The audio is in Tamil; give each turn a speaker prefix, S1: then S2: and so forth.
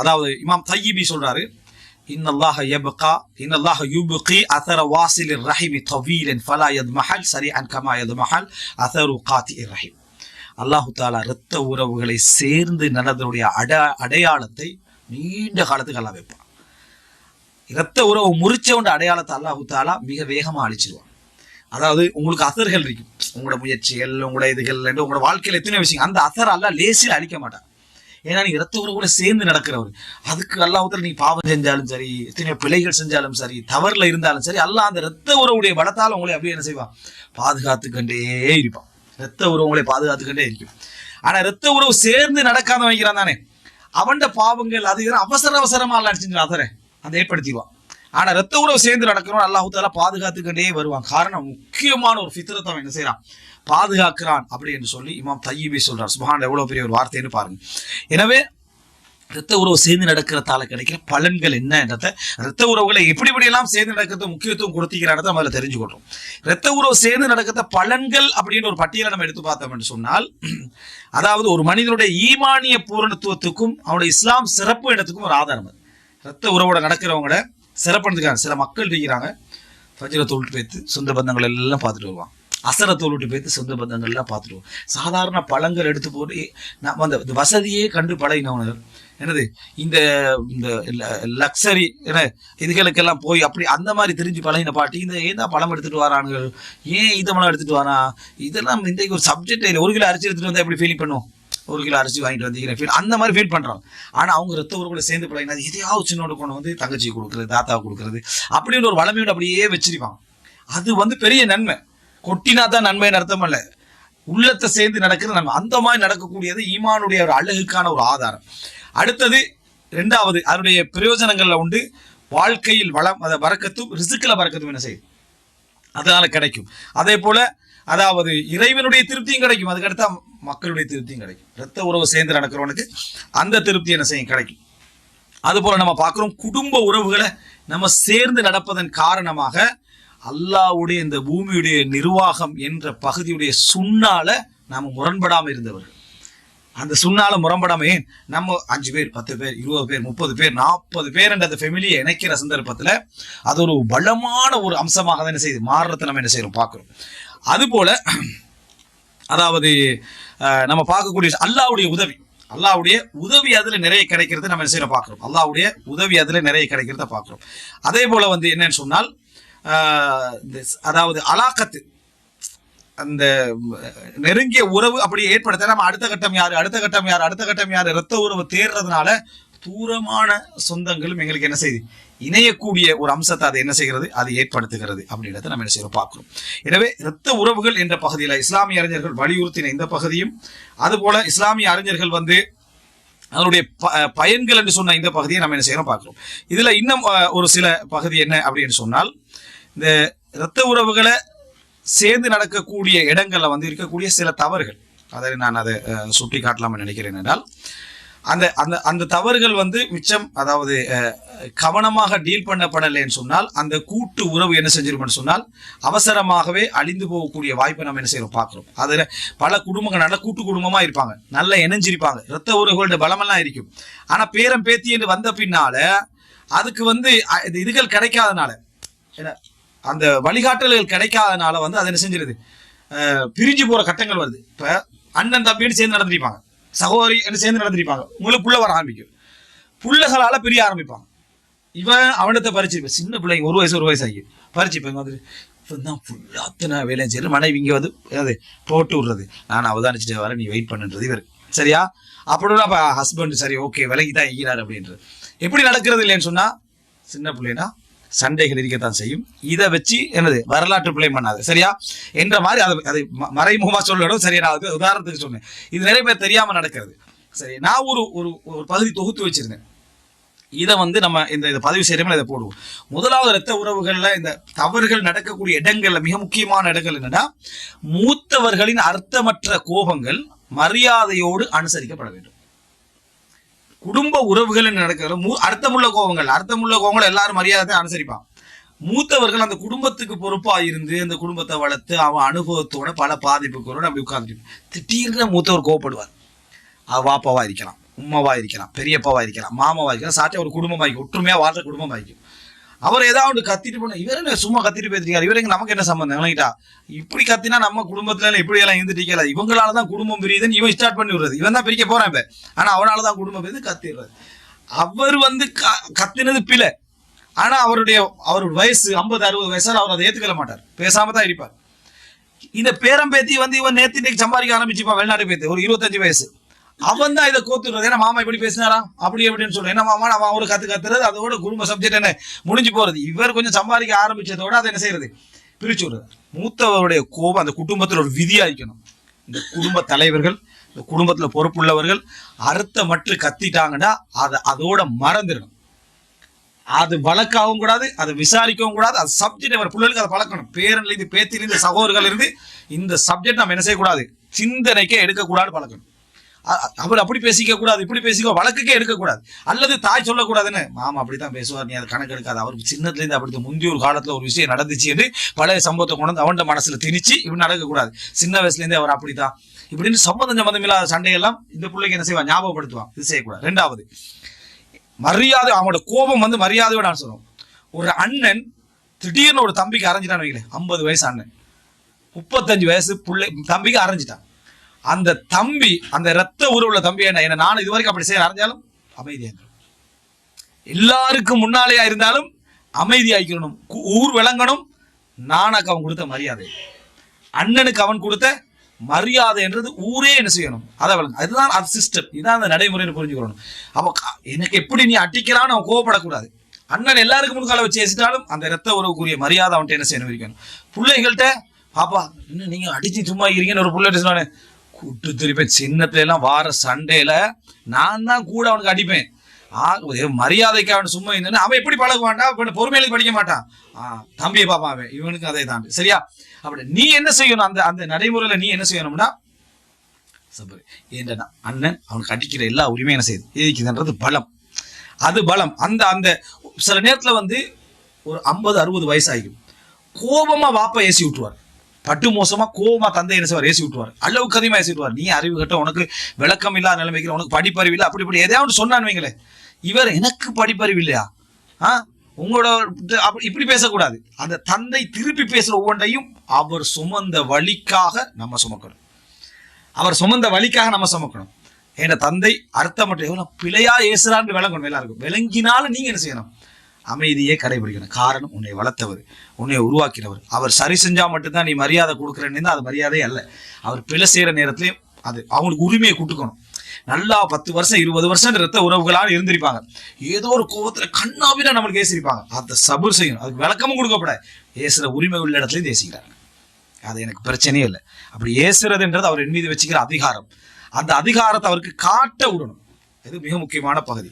S1: அதாவது இமாம் தையீபி சொல்றாரு இன்னல்லாஹ யப்கா இன்னல்லாஹ யுப்கி அத்தர வாசிலிர் ரஹிமி தவீலன் ஃபலா யத்மஹல் சரிஅன் கமா யத்மஹல் அத்தரு காத்தி ரஹிம். அல்லாஹு தாலா இரத்த உறவுகளை சேர்ந்து நல்லதனுடைய அட அடையாளத்தை நீண்ட காலத்துக்கு அல்லா வைப்பான். இரத்த உறவு முறிச்சவண்ட அடையாளத்தை அல்லாஹு தாலா மிக வேகமாக அழிச்சிருவான். அதாவது உங்களுக்கு அசர்கள் இருக்கும். உங்களோட முயற்சிகள் உங்களோட இதுகள் உங்களோட வாழ்க்கையில் எத்தனை விஷயம் அந்த அசர் அல்லா லேசில் அழிக்க மாட்டான். ஏன்னா நீ இரத்த கூட சேர்ந்து நடக்கிறவர். அதுக்கு அல்லாஹுத்தால நீ பாவம் செஞ்சாலும் சரி எத்தனையோ பிழைகள் செஞ்சாலும் சரி தவறுல இருந்தாலும் சரி அல்லாஹ் அந்த இரத்த உறவுடைய பலத்தால் உங்களை அப்படியே என்ன செய்வான்? பாதுகாத்துக்கண்டே இருப்பான். இரத்த உறவு உங்களை பாதுகாத்துக்கண்டே இருக்கும். ஆனா இரத்த உறவு சேர்ந்து நடக்காம வைக்கிறான் தானே. அவன்ட பாவங்கள் அது அவசர அவசரமா எல்லாம் செஞ்சான் அதரை ஏற்படுத்திடுவான். ஆனா ரத்த உறவு சேர்ந்து நடக்கிறோம் அல்லாஹு தாலா பாதுகாத்துக்கிட்டே வருவான். காரணம் முக்கியமான ஒரு ஃபித்ரத்தை அவன் என்ன செய்யறான் பாதுகாக்கிறான் அப்படி என்று சொல்லி இமாம் தையீபி சொல்றார். சுபஹான் எவ்வளவு பெரிய ஒரு வார்த்தைன்னு பாருங்க. எனவே இரத்த உறவு சேர்ந்து நடக்கிறதால கிடைக்கிற பலன்கள் என்னன்றத ரத்த இரத்த உறவுகளை எப்படி எப்படியெல்லாம் சேர்ந்து நடக்கிறது முக்கியத்துவம் கொடுத்திக்கிறான்றத அதில் தெரிஞ்சுக்கொள்றோம். இரத்த உறவு சேர்ந்து நடக்கிற பலன்கள் அப்படின்னு ஒரு பட்டியலை நம்ம எடுத்து பார்த்தோம் என்று சொன்னால் அதாவது ஒரு மனிதனுடைய ஈமானிய பூரணத்துவத்துக்கும் அவனுடைய இஸ்லாம் சிறப்பு இடத்துக்கும் ஒரு ஆதாரம் அது. இரத்த உறவோட நடக்கிறவங்கள சிறப்பு சில மக்கள் இருக்கிறாங்க. ஃபஜ்ரை தொழிட்டு வைத்து சொந்த பந்தங்கள் எல்லாம் பார்த்துட்டு வருவான். அசர விட்டு போயிட்டு சொந்த பந்தங்கள்லாம் பார்த்துருவோம் சாதாரண பழங்கள் எடுத்து போட்டு நம்ம அந்த இந்த வசதியே கண்டு பழகினவங்க என்னது இந்த இந்த லக்ஸரி என்ன இதுகளுக்கெல்லாம் போய் அப்படி அந்த மாதிரி தெரிஞ்சு பழகின பாட்டி இந்த ஏன் தான் பழம் எடுத்துகிட்டு வரானுங்க ஏன் இதை பழம் எடுத்துகிட்டு வரா இதெல்லாம் இன்றைக்கு ஒரு சப்ஜெக்ட் இல்லை. ஒரு கிலோ அரிசி எடுத்துகிட்டு வந்தால் எப்படி ஃபீல் பண்ணுவோம் ஒரு கிலோ அரிசி வாங்கிட்டு வந்தீங்க ஃபீல் அந்த மாதிரி ஃபீல் பண்ணுறாங்க ஆனால் அவங்க ரத்த உறவுகளை சேர்ந்து பழகினா எதையாவது சின்னோட கொண்டு வந்து தங்கச்சி கொடுக்குறது தாத்தா கொடுக்குறது அப்படின்னு ஒரு வளமையோட அப்படியே வச்சிருப்பாங்க அது வந்து பெரிய நன்மை. கொட்டினா தான் நன்மைன்னு அர்த்தம் அல்ல. உள்ளத்தை சேர்ந்து நடக்கிறது நன்மை. அந்த மாதிரி நடக்கக்கூடியது ஈமானுடைய ஒரு அழகுக்கான ஒரு ஆதாரம். அடுத்தது ரெண்டாவது அதனுடைய பிரயோஜனங்களில் உண்டு. வாழ்க்கையில் வளம் அதை வறக்கத்தும் ரிசுக்கில் வறக்கத்தும் என்ன செய்யும்? அதனால கிடைக்கும். அதே போல அதாவது இறைவனுடைய திருப்தியும் கிடைக்கும். அதுக்கடுத்தா மக்களுடைய திருப்தியும் கிடைக்கும். இரத்த உறவு சேர்ந்து நடக்கிறவனுக்கு அந்த திருப்தி என்ன செய்யும்? கிடைக்கும். அதுபோல நம்ம பார்க்குறோம் குடும்ப உறவுகளை நம்ம சேர்ந்து நடப்பதன் காரணமாக அல்லாஹ்வுடைய இந்த பூமியுடைய நிர்வாகம் என்ற பகுதியுடைய சுண்ணால நாம முரண்படாமல் இருந்தவர்கள். அந்த சுண்ணால முரண்படாம ஏன்? நம்ம அஞ்சு பேர் பத்து பேர் இருபது பேர் முப்பது பேர் நாற்பது பேர் என்ற அந்த ஃபெமிலியை இணைக்கிற சந்தர்ப்பத்துல அது ஒரு பலமான ஒரு அம்சமாக தான் என்ன செய்யுது? மாறுறத நம்ம என்ன செய்யறோம் பார்க்குறோம். அதுபோல அதாவது நம்ம பார்க்கக்கூடிய அல்லாவுடைய அல்லாஹ்வுடைய உதவி. அல்லாஹ்வுடைய உதவி அதில் நிறைய கிடைக்கிறது நம்ம என்ன செய்யறோம் பார்க்குறோம். அல்லாவுடைய உதவி அதில் நிறைய கிடைக்கிறத பார்க்குறோம். அதே போல வந்து என்னன்னு சொன்னால் அதாவது அலாக்கத்து. அந்த நெருங்கிய உறவு அப்படி ஏற்படுத்த நம்ம அடுத்த கட்டம் யார் அடுத்த கட்டம் யார் அடுத்த கட்டம் யார் இரத்த உறவு தேர்றதுனால தூரமான சொந்தங்களும் எங்களுக்கு என்ன செய்யுது இணையக்கூடிய ஒரு அம்சத்தை அதை என்ன செய்கிறது அது ஏற்படுத்துகிறது அப்படின்றத நம்ம என்ன செய்யறோம் பார்க்கிறோம். எனவே இரத்த உறவுகள் என்ற பகுதியில் இஸ்லாமிய அறிஞர்கள் வலியுறுத்தின இந்த பகுதியும் அதுபோல இஸ்லாமிய அறிஞர்கள் வந்து அதனுடைய பயன்கள் என்று சொன்ன இந்த பகுதியை நம்ம என்ன செய்யறோம் பார்க்கிறோம். இதுல இன்னும் ஒரு சில பகுதி என்ன அப்படின்னு சொன்னால் இந்த இரத்த உறவுகளை சேர்ந்து நடக்கக்கூடிய இடங்களில் வந்து இருக்கக்கூடிய சில தவறுகள். அதை நான் அதை சுட்டி காட்டலாம்னு நினைக்கிறேன் என்றால் அந்த அந்த அந்த தவறுகள் வந்து மிச்சம் அதாவது கவனமாக டீல் பண்ணப்படலைன்னு சொன்னால் அந்த கூட்டு உறவு என்ன செஞ்சிருக்கும்னு சொன்னால் அவசரமாகவே அழிந்து போகக்கூடிய வாய்ப்பை நம்ம என்ன செய்யறோம் பார்க்குறோம். அதில் பல குடும்பங்கள் நல்ல கூட்டு குடும்பமாக இருப்பாங்க. நல்ல இணைஞ்சிருப்பாங்க. இரத்த உறவுகளோட பலமெல்லாம் இருக்கும். ஆனால் பேரம் பேத்தி என்று வந்த பின்னால அதுக்கு வந்து இது இதுகள் கிடைக்காதனால ஏன்னா அந்த வழிகாட்டல்கள் கிடைக்காதனால வந்து அது என்ன செஞ்சிருது? பிரிஞ்சு போற கட்டங்கள் வருது. இப்ப அண்ணன் தம்பின்னு சேர்ந்து நடந்திருப்பாங்க. சகோதரி சேர்ந்து நடந்திருப்பாங்க. உங்களுக்கு புள்ள வர ஆரம்பிக்கும். புள்ளகளால பிரிய ஆரம்பிப்பாங்க. இவன் அவனத்தை பறிச்சிருப்பேன் சின்ன பிள்ளைங்க ஒரு வயசு ஒரு வயசு ஆகி. பறிச்சுப்பேன் வந்துட்டு இப்போ தான் ஃபுல்லாக அத்தனை வேலையும் சரி மனைவி இங்கே வந்து அது போட்டு விடுறது. நான் அவதானிச்சுட்டு வரேன் நீ வெயிட் பண்ணுன்றது இவர். சரியா? அப்படின்னா அப்போ ஹஸ்பண்ட் சரி ஓகே விலகி தான் ஈகிறார் அப்படின்றது. எப்படி நடக்கிறது இல்லைன்னு சொன்னால் சின்ன பிள்ளைனா சண்டைகள் இருக்கத்தான் செய்யும். இதை வச்சு என்னது? வரலாற்று பிள்ளை பண்ணாது. சரியா? என்ற மாதிரி அதை அதை மறைமுகமா சொல்லணும் சரியா நான் அதுக்கு உதாரணத்துக்கு சொன்னேன். இது நிறைய பேர் தெரியாம நடக்கிறது. சரி நான் ஒரு ஒரு ஒரு பகுதி தொகுத்து வச்சிருந்தேன். இதை வந்து நம்ம இந்த இதை பதிவு செய்யறோம் இதை போடுவோம். முதலாவது இரத்த உறவுகளில் இந்த தவறுகள் நடக்கக்கூடிய இடங்களில் மிக முக்கியமான இடங்கள் என்னன்னா மூத்தவர்களின் அர்த்தமற்ற கோபங்கள் மரியாதையோடு அனுசரிக்கப்பட வேண்டும். குடும்ப உறவுகள் நடக்கிற மூ அர்த்தமுள்ள கோபங்கள் அர்த்தமுள்ள கோபங்கள் எல்லாரும் மரியாதை அனுசரிப்பான் மூத்தவர்கள் அந்த குடும்பத்துக்கு பொறுப்பா இருந்து அந்த குடும்பத்தை வளர்த்து அவன் அனுபவத்தோட பல பாதிப்புகளோட அப்படி உட்கார்ந்துட்டு திடீர்னு மூத்தவர் கோவப்படுவார். அவ வாப்பாவா இருக்கலாம் உம்மாவா இருக்கலாம் பெரியப்பாவா இருக்கலாம் மாமாவா இருக்கலாம் சாட்டை ஒரு குடும்பமாக இருக்கும் ஒற்றுமையா வாழ்ற குடும்பமாக இருக்கும் அவர் ஏதாவது ஒன்று கத்திட்டு போன இவர் என்ன சும்மா கத்திட்டு பேசிருக்காரு? இவர் நமக்கு என்ன சம்பந்தம்? விளங்கிட்டா இப்படி கத்தினா நம்ம குடும்பத்துல எல்லாம் இப்படி எல்லாம் இருந்துட்டு இவங்களால தான் குடும்பம் பிரியுதுன்னு இவன் ஸ்டார்ட் பண்ணி விடுறது. இவன் தான் பிரிக்க போறான் இப்ப. ஆனா அவனால தான் குடும்பம் பிரிந்து கத்திடுறது. அவர் வந்து க- கத்தினது பிழை. ஆனா அவருடைய அவருடைய வயசு ஐம்பது அறுபது வயசால் அவர் அதை ஏத்துக்கல மாட்டார். பேசாம தான் இருப்பார். இந்த பேரம்பேத்தி வந்து இவன் நேத்து இன்னைக்கு சம்பாதிக்க ஆரம்பிச்சுப்பான் வெளிநாட்டு பேத்தி ஒரு இருபத்தஞ்சு வயசு. அவன் தான் இதை கோத்துடுறது ஏன்னா மாமா இப்படி பேசினாரா? அப்படி அப்படின்னு சொல்றேன். என்ன மாமா? அவன் அவரு கத்து கத்துறது அதோட குடும்ப சப்ஜெக்ட் என்ன? முடிஞ்சு போறது. இவர் கொஞ்சம் சம்பாதிக்க ஆரம்பிச்சதோட அதை என்ன செய்யறது? பிரிச்சு விடுறது மூத்தவருடைய கோபம் அந்த குடும்பத்தில் ஒரு விதியா இருக்கணும் இந்த குடும்ப தலைவர்கள் இந்த குடும்பத்துல பொறுப்புள்ளவர்கள் அறுத்த மற்ற கத்திட்டாங்கன்னா அதை அதோட மறந்துடணும். அது வழக்காகவும் கூடாது அதை விசாரிக்கவும் கூடாது. அது சப்ஜெக்ட் அவர் பிள்ளைகளுக்கு அதை பழக்கணும். பேரன்ல இருந்து பேத்திலிருந்து சகோதரர்கள் இருந்து இந்த சப்ஜெக்ட் நம்ம என்ன செய்யக்கூடாது? சிந்தனைக்கே எடுக்கக்கூடாது பழக்கணும். அவர் அப்படி பேசிக்க கூடாது இப்படி பேசிக்க வழக்குக்கே எடுக்கக்கூடாது. அல்லது தாய் சொல்லக்கூடாதுன்னு. மாமா அப்படித்தான் பேசுவார் நீ அதை கணக்கு எடுக்காது. அவருக்கு சின்னத்துல இருந்து அப்படி முந்தைய ஒரு காலத்துல ஒரு விஷயம் நடந்துச்சு என்று பழைய சம்பவத்தை கொண்டு வந்து அவன் மனசுல திணிச்சு இப்படி நடக்கக்கூடாது. சின்ன வயசுல இருந்தே அவர் அப்படித்தான். இப்படின்னு சம்பந்தம் சம்பந்தம் இல்லாத சண்டையெல்லாம் இந்த பிள்ளைக்கு என்ன செய்வான்? ஞாபகப்படுத்துவான். இது செய்யக்கூடாது. ரெண்டாவது மரியாதை அவனோட கோபம் வந்து மரியாதையோட நான் சொல்லுவோம் ஒரு அண்ணன் திடீர்னு ஒரு தம்பிக்கு அரைஞ்சிட்டான்னு வைங்களேன் ஐம்பது வயசு அண்ணன். முப்பத்தஞ்சு வயசு பிள்ளை தம்பிக்கு அரைஞ்சிட்டான். அந்த தம்பி அந்த ரத்த உருவுள்ள தம்பி என்ன? என்ன நான் இது வரைக்கும் அப்படி செய்ய அறிஞ்சாலும் அமைதியா இருக்கணும் எல்லாருக்கும் முன்னாலேயா இருந்தாலும் அமைதியாக்கணும் ஊர் விளங்கணும். நானாக்கு அவன் கொடுத்த மரியாதை. அண்ணனுக்கு அவன் கொடுத்த மரியாதைன்றது ஊரே என்ன செய்யணும்? அதை விளங்க அதுதான் அது சிஸ்டம் இதான் அந்த நடைமுறைன்னு புரிஞ்சுக்கணும் அப்போ எனக்கு எப்படி நீ அட்டிக்கிறான்னு அவன் கோவப்படக்கூடாது. அண்ணன் எல்லாருக்கும் முன்கால வச்சு ஏசிட்டாலும் அந்த ரத்த உறவுக்குரிய மரியாதை அவன்கிட்ட என்ன செய்யணும்? இருக்கணும். பிள்ளைகள்கிட்ட பாப்பா இன்னும் நீங்க அடிச்சு சும்மா இருக்கீங்கன்னு ஒரு பிள்ளை சொன்னானே. குட்டு திருப்பேன் சின்ன எல்லாம் வார சண்டையில நான் தான் கூட அவனுக்கு அடிப்பேன். ஆ, மரியாதைக்கு அவன் சும்மா இருந்தானே அவன் எப்படி பழக மாட்டான் பொறுமையிலுக்கு படிக்க மாட்டான். தம்பியை பாப்பான் அவன். இவனுக்கு அதே தான். சரியா? அப்படி நீ என்ன செய்யணும்? அந்த அந்த நடைமுறையில நீ என்ன செய்யணும்னா சபரி ஏண்டா அண்ணன் அவனுக்கு அடிக்கிற எல்லா உரிமையும் என்ன செய்யுது இருக்குதுன்றது பலம். அது பலம். அந்த அந்த சில நேரத்தில் வந்து ஒரு ஐம்பது அறுபது வயசாகும் கோபமாக வாப்பா ஏசி விட்டுருவார். பட்டு மோசமா கோவமா தந்தை என்ன செய்வார்? ஏசி விட்டுவார் அளவுக்கு அதிகமா ஏசி விட்டுவார் நீ அறிவு கட்ட உனக்கு விளக்கம் இல்லாத நிலைமைக்கு உனக்கு படிப்பறிவு இல்லை அப்படி இப்படி எதையாவது சொன்னான்னு வைங்களேன் இவர் எனக்கு படிப்பறிவு இல்லையா? ஆ? உங்களோட அப்படி இப்படி பேசக்கூடாது. அந்த தந்தை திருப்பி பேசுற ஒவ்வொன்றையும் அவர் சுமந்த வழிக்காக நம்ம சுமக்கணும். அவர் சுமந்த வழிக்காக நம்ம சுமக்கணும். ஏன்னா தந்தை அர்த்தம் மட்டும் எவ்வளோ பிழையா ஏசுறான்னு விளங்கணும் எல்லாருக்கும். விளங்கினாலும் நீங்க என்ன செய்யணும்? அமைதியே கடைபிடிக்கணும். காரணம் உன்னை வளர்த்தவர் உன்னை உருவாக்கினவர் அவர் சரி செஞ்சால் மட்டும்தான் நீ மரியாதை கொடுக்குறேன்னு அது மரியாதை அல்ல. அவர் பிழை செய்கிற நேரத்துலையும் அது அவங்களுக்கு உரிமையை கொடுக்கணும் நல்லா பத்து வருஷம் இருபது வருஷம் ரத்த உறவுகளாக இருந்திருப்பாங்க. ஏதோ ஒரு கோபத்தில் கண்ணாவில நம்மளுக்கு ஏசிருப்பாங்க அதை சபுர் செய்யணும். அதுக்கு விளக்கமும் கொடுக்கப்பட ஏசுகிற உரிமை உள்ள இடத்துலையும் தேசிக்கிறாங்க அது எனக்கு பிரச்சனையே இல்லை. அப்படி ஏசுறதுன்றது அவர் என் மீது வச்சுக்கிற அதிகாரம். அந்த அதிகாரத்தை அவருக்கு காட்ட விடணும். இது மிக முக்கியமான பகுதி.